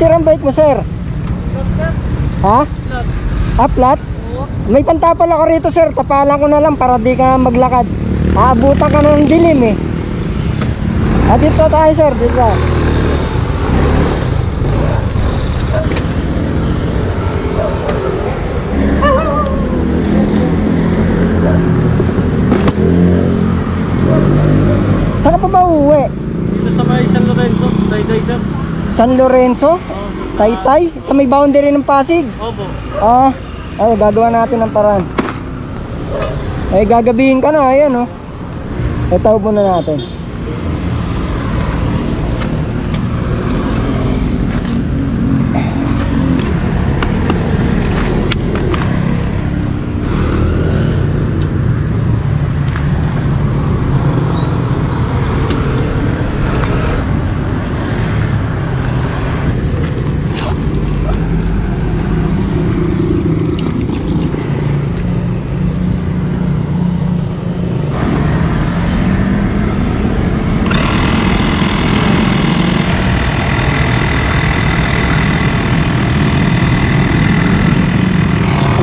sir ang bike mo, sir? Ha? Ah, flat? May pantapal ako rito, sir. Tapalan ko na lang para di ka maglakad. Aabutan ka ng dilim eh. Ah, dito tayo, sir. Dito. Saan ka pa ba uuwi? Dito sa may San Lorenzo, Dayday sir. San Lorenzo? Taytay? Sa may boundary ng Pasig? Opo. Ah, ay gagawa natin ng paraan. Eh gagabihin ka na, ayan oh. Ito muna natin.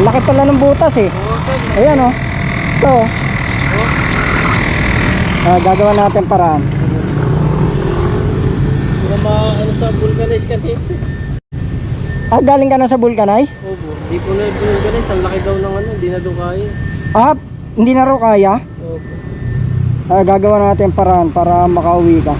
Laki pala ng butas eh. Ayan oh. Ito oh. Ah, gagawa natin paraan. Hindi ma, ano sa vulcanize kanina. Ah, galing ka na sa Vulcanay? Opo. Di po na vulcanize. Ang laki daw ng ano. Di na daw kaya. Ah, hindi na raw kaya. Opo. Ah, gagawa natin paraan para makauwi ka.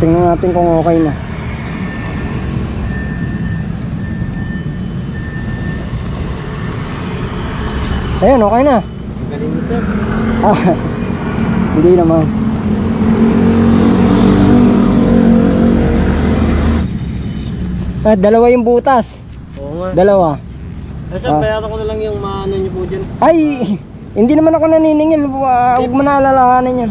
Tingnan natin kung okay na. Ayan, okay na. Galing mo sir. Ah, hindi naman. Ah, dalawa yung butas. Oo nga. Dalawa. Eh sir, Ah. bayaran ko na lang yung maano nyo po dyan. Ay, hindi naman ako naniningil. Uh, huwag mo na alalahanin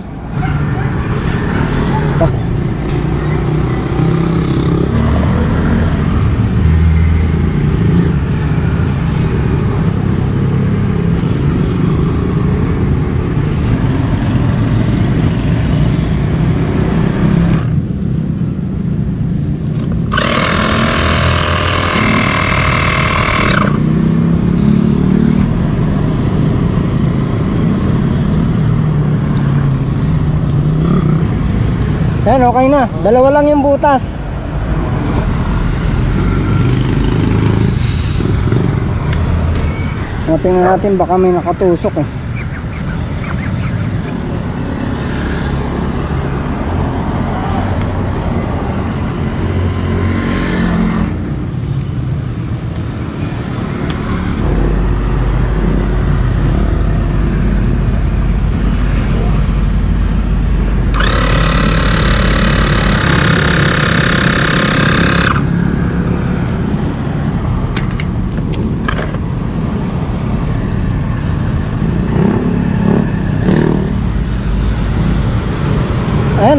Yan, okay na. Dalawa lang yung butas. Tingnan natin baka may nakatusok eh.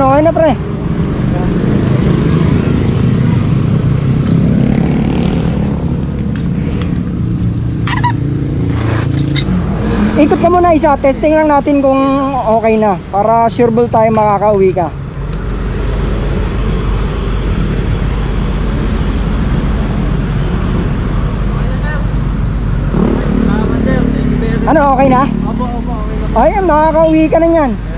Ayan, okay na pre. Ikot ka muna isa, testing lang natin kung okay na para sureball tayo makakauwi ka. Ano, okay na? Opo, opo. Okay na. Ayan, makakauwi ka na yan.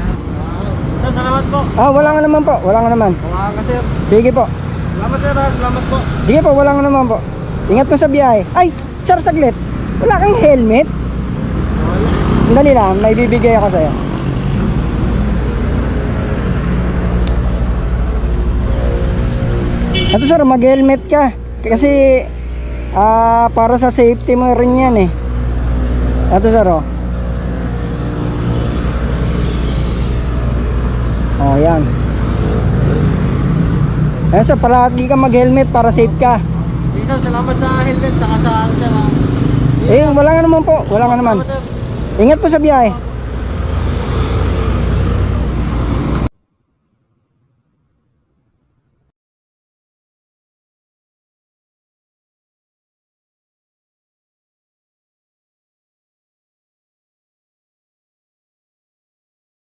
Sir, salamat po. Ah, wala nga naman po, wala nga naman. Mga ka sir. Sige po. Salamat sir. ah. Salamat po. Sige po, wala nga naman po. Ingat po sa biyahe. Ay, sir, saglit. Wala kang helmet? Dali lang, may bibigay ako sa'yo. Ito sir, mag-helmet ka. Kasi ah para sa safety mo rin yan eh. Ito sir oh. Oh, yan. Ayan sir, palagi ka mag-helmet para safe ka. Isa, salamat sa helmet, saka sa ano sir. ah. Eh, wala nga naman po. Wala nga naman. Ingat po sa biyahe.